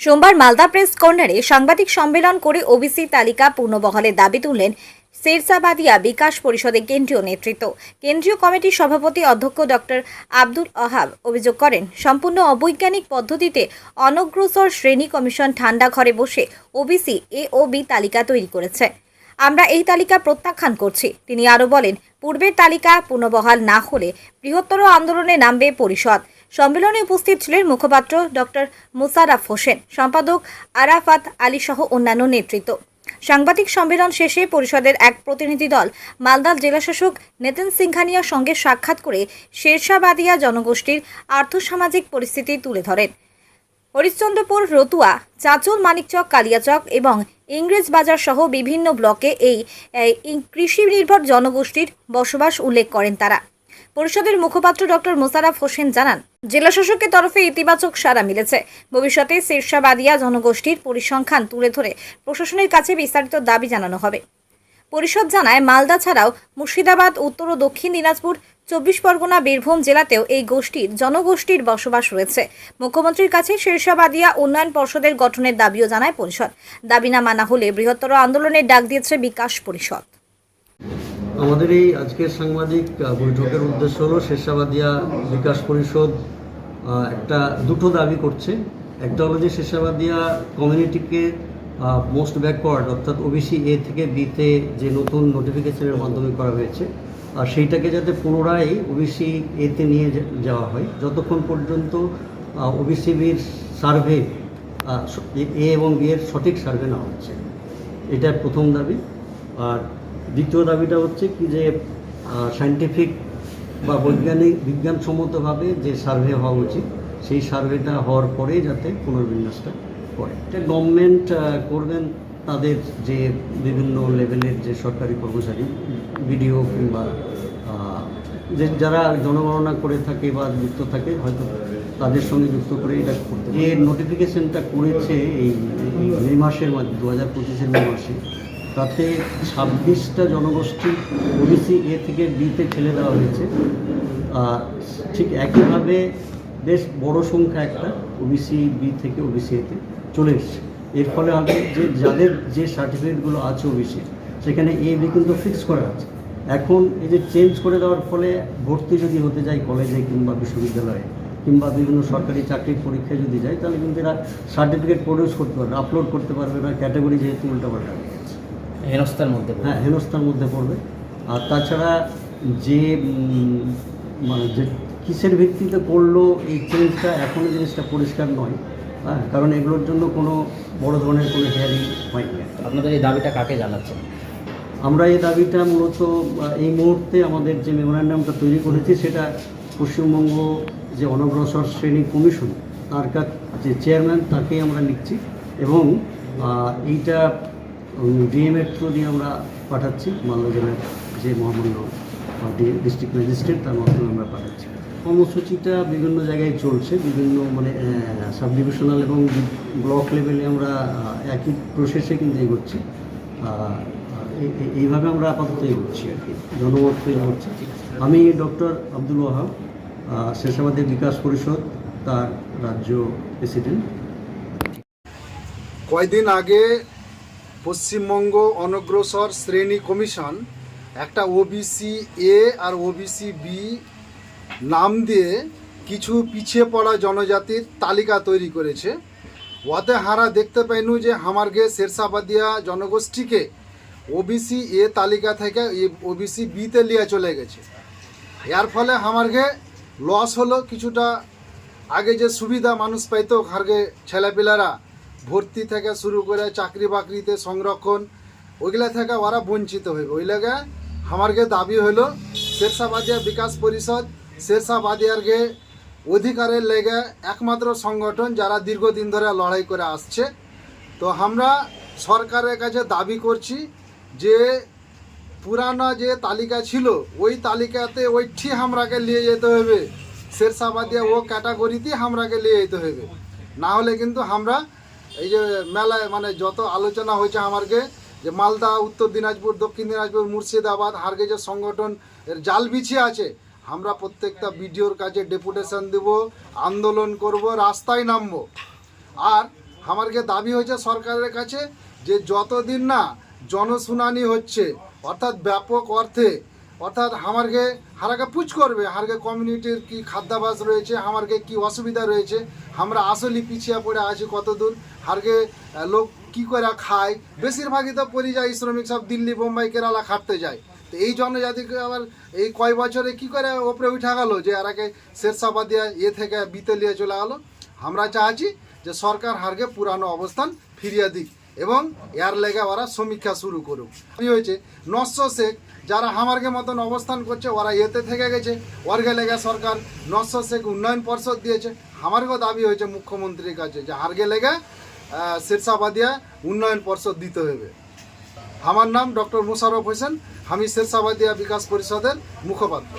সোমবার মালদা প্রেস কর্নারে সাংবাদিক সম্মেলন করে ওবিসি তালিকা পূর্ণবহলের দাবি তুললেন শেরসাবাদিয়া বিকাশ পরিষদের কেন্দ্রীয় নেতৃত্ব। কেন্দ্রীয় কমিটির সভাপতি অধ্যক্ষ ডক্টর আব্দুল আহাব অভিযোগ করেন, সম্পূর্ণ অবৈজ্ঞানিক পদ্ধতিতে অনগ্রসর শ্রেণি কমিশন ঠান্ডা ঘরে বসে ওবিসি এ ও বি তালিকা তৈরি করেছে। আমরা এই তালিকা প্রত্যাখ্যান করছি। তিনি আরও বলেন, পূর্বের তালিকা পুনর্বহাল না হলে বৃহত্তর আন্দোলনে নামবে পরিষদ। সম্মেলনে উপস্থিত ছিলেন মুখপাত্র ডক্টর মুসারাফ হোসেন, সম্পাদক আরাফাত আলী সহ অন্যান্য নেতৃত্ব। সাংবাদিক সম্মেলন শেষে পরিষদের এক প্রতিনিধি দল মালদার জেলাশাসক নেতন সিংহানিয়ার সঙ্গে সাক্ষাৎ করে শেরশাবাদিয়া জনগোষ্ঠীর আর্থসামাজিক পরিস্থিতি তুলে ধরেন। হরিশ্চন্দ্রপুর, রতুয়া চাঁচল মানিকচক, কালিয়াচক এবং ইংরেজ বাজার সহ বিভিন্ন ব্লকে এই কৃষি নির্ভর জনগোষ্ঠীর বসবাস উল্লেখ করেন তারা। পরিষদের মুখপাত্র ডক্টর মোশাররফ হোসেন জানান, জেলা শাসকের তরফে ইতিবাচক সাড়া মিলেছে। ভবিষ্যতে শীর্ষাবাদিয়া জনগোষ্ঠীর পরিসংখ্যান তুলে ধরে প্রশাসনের কাছে বিস্তারিত দাবি জানানো হবে। পরিষদ জানায়, মালদা ছাড়াও মুর্শিদাবাদ, উত্তর ও দক্ষিণ দিনাজপুর, চব্বিশ পরগনা, বীরভূম জেলাতেও এই গোষ্ঠীর জনগোষ্ঠীর বসবাস রয়েছে। মুখ্যমন্ত্রীর কাছে শীর্ষাবাদিয়া উন্নয়ন পর্ষদের গঠনের দাবিও জানায় পরিষদ। দাবি না মানা হলে বৃহত্তর আন্দোলনের ডাক দিয়েছে বিকাশ পরিষদ। আমাদের এই আজকের সাংবাদিক বৈঠকের উদ্দেশ্য হলো শেষাবাদিয়া বিকাশ পরিষদ একটা দুটো দাবি করছে। একটা হলো যে শেষাবাদিয়া কমিউনিটিকে মোস্ট ব্যাকওয়ার্ড অর্থাৎ ওবিসি এ থেকে বিতে যে নতুন নোটিফিকেশনের মাধ্যমে করা হয়েছে, আর সেইটাকে যাতে পুনরায় ওবিসি এতে নিয়ে যাওয়া হয়। যতক্ষণ পর্যন্ত ওবিসি বির সার্ভে এ এবং বি এর সঠিক সার্ভে না হচ্ছে। এটা প্রথম দাবি। আর দ্বিতীয় দাবিটা হচ্ছে কি যে সায়েন্টিফিক বা বৈজ্ঞানিক, বিজ্ঞানসম্মতভাবে যে সার্ভে হওয়া উচিত, সেই সার্ভেটা হওয়ার পরেই যাতে পুনর্বিন্যাসটা করে। এটা গভর্নমেন্ট করবেন, তাদের যে বিভিন্ন লেভেলের যে সরকারি কর্মচারী, বিডিও কিংবা যে যারা জনগণনা করে থাকে বা যুক্ত থাকে, হয়তো তাদের সঙ্গে যুক্ত করে এটা করতে যে নোটিফিকেশনটা করেছে এই মে মাসের মধ্যে, দু হাজার পঁচিশের মে মাসে তাতে ছাব্বিশটা জনগোষ্ঠী ওবিসি এ থেকে বিতে ঠেলে দেওয়া হয়েছে। আর ঠিক একইভাবে বেশ বড় সংখ্যা একটা ওবিসি বি থেকে ওবিসি এতে চলে এসছে। এর ফলে হবে যে যাদের যে সার্টিফিকেটগুলো আছে ওবিসির সেখানে এ, বি কিন্তু ফিক্স করা আছে। এখন এই যে চেঞ্জ করে দেওয়ার ফলে ভর্তি যদি হতে যায় কলেজে কিংবা বিশ্ববিদ্যালয়ে, কিংবা বিভিন্ন সরকারি চাকরির পরীক্ষায় যদি যায়, তাহলে কিন্তু এরা সার্টিফিকেট প্রডিউস করতে পারবে আপলোড করতে পারবে না ক্যাটাগরি যেহেতু উল্টাপাল্টা। হেনস্থার মধ্যে হ্যাঁ হেনস্থার মধ্যে পড়বে। আর তাছাড়া যে মানে যে কিসের ভিত্তিতে করল এই চেঞ্জটা এখনও জিনিসটা পরিষ্কার নয়। হ্যাঁ কারণ এগুলোর জন্য কোনো বড় ধরনের কোনো হেয়ারিং হয়নি। আপনাদের এই দাবিটা কাকে জানাচ্ছেন? আমরা এই দাবিটা মূলত এই মুহূর্তে আমাদের যে মেমোরান্ডামটা তৈরি করেছি সেটা পশ্চিমবঙ্গ যে অনগ্রসর শ্রেণি কমিশন তার কাছ যে চেয়ারম্যান তাকেই আমরা লিখছি এবং এইটা ডিএমএর থ্রু দিয়ে আমরা পাঠাচ্ছি মালদা জেলার যে মহামান্য ডিস্ট্রিক্ট ম্যাজিস্ট্রেট তার মাধ্যমে আমরা পাঠাচ্ছি। কর্মসূচিটা বিভিন্ন জায়গায় চলছে, বিভিন্ন মানে সাব ডিভিশনাল এবং ব্লক লেভেলে আমরা একই প্রসেসে কিন্তু এগোচ্ছি। এইভাবে আমরা আপাতত এগোচ্ছি আর কি, জনমত তৈরি করছি। আমি ডক্টর আব্দুল ওয়াহাব শেষাবাদের বিকাশ পরিষদ, তার রাজ্য প্রেসিডেন্ট কয়দিন আগে পশ্চিমবঙ্গ অনগ্রসর শ্রেণি কমিশন একটা ওবিসি এ আর ওবিসি বি নাম দিয়ে কিছু পিছিয়ে পড়া জনজাতির তালিকা তৈরি করেছে। ওতে হারা দেখতে পাইনু যে হামারগে শেরশাবাদিয়া জনগোষ্ঠীকে ওবিসি এ তালিকা থেকে ওবিসি বিতে লিয়ে চলে গেছে। এর ফলে হামারগে লস হলো, কিছুটা আগে যে সুবিধা মানুষ পাইতো, হারগে ছেলেপিলারা ভর্তি থেকে শুরু করে চাকরি বাকরিতে সংরক্ষণ, ওইগুলা থেকে ওরা বঞ্চিত হইবে। ওই লাগে আমারকে দাবি হলো শেরশাবাদিয়া বিকাশ পরিষদ শেরশাবাদিয়ারকে অধিকারের লেগে একমাত্র সংগঠন যারা দীর্ঘদিন ধরে লড়াই করে আসছে। তো আমরা সরকারের কাছে দাবি করছি যে, পুরানো যে তালিকা ছিল, ওই তালিকাতে ওই ঠিক আমরাকে নিয়ে যেতে হবে শেরশাবাদিয়া ও ক্যাটাগরিতে আমরাকে নিয়ে যেতে হবে না হলে কিন্তু আমরা এই যে মেলায় মানে যত আলোচনা হয়েছে আমারকে, যে মালদা, উত্তর দিনাজপুর, দক্ষিণ দিনাজপুর, মুর্শিদাবাদ হারগে যে সংগঠন, এর জাল বিছিয়ে আছে। আমরা প্রত্যেকটা বিডিওর কাছে ডেপুটেশন দেব, আন্দোলন করব, রাস্তায় নামব। আর আমারকে দাবি হয়েছে সরকারের কাছে যে যতদিন না জনশুনানি হচ্ছে, অর্থাৎ ব্যাপক অর্থে অর্থাৎ আমারকে হারাকে পুজ করবে হারকে কমিউনিটির কি খাদ্যাভাস রয়েছে আমারকে কি অসুবিধা রয়েছে আমরা আসলে পিছিয়ে পড়ে আছি কতদূর হারকে আহ, লোক কি করে খায় বেশিরভাগই তো পরিযায়ী শ্রমিক সব দিল্লি বোম্বাই কেরালা খাটতে যায়। তো এই জনজাতিকে আবার এই কয় বছরে কি করে ওপরে উঠা গেল যে এরাকে শেরশাবাদিয়া এ থেকে বিতে নিয়ে চলে গেলো? আমরা চাচ্ছি যে সরকার হারকে পুরানো অবস্থান ফিরিয়ে দিক। এবং এর লেগে ওরা সমীক্ষা শুরু করুক। হয়েছে নশো শেখ, যারা হামারকে মতন অবস্থান করছে, ওরা এতে থেকে গেছে। ওরগে লেগে সরকার নশো শেখ উন্নয়ন পর্ষদ দিয়েছে। আমারকেও দাবি হয়েছে মুখ্যমন্ত্রীর কাছে যে হারগে লেগে শেরশাবাদিয়া উন্নয়ন পর্ষদ দিতে হবে। আমার নাম ডক্টর মুশারফ হোসেন, আমি শেরশাবাদিয়া বিকাশ পরিষদের মুখপাত্র।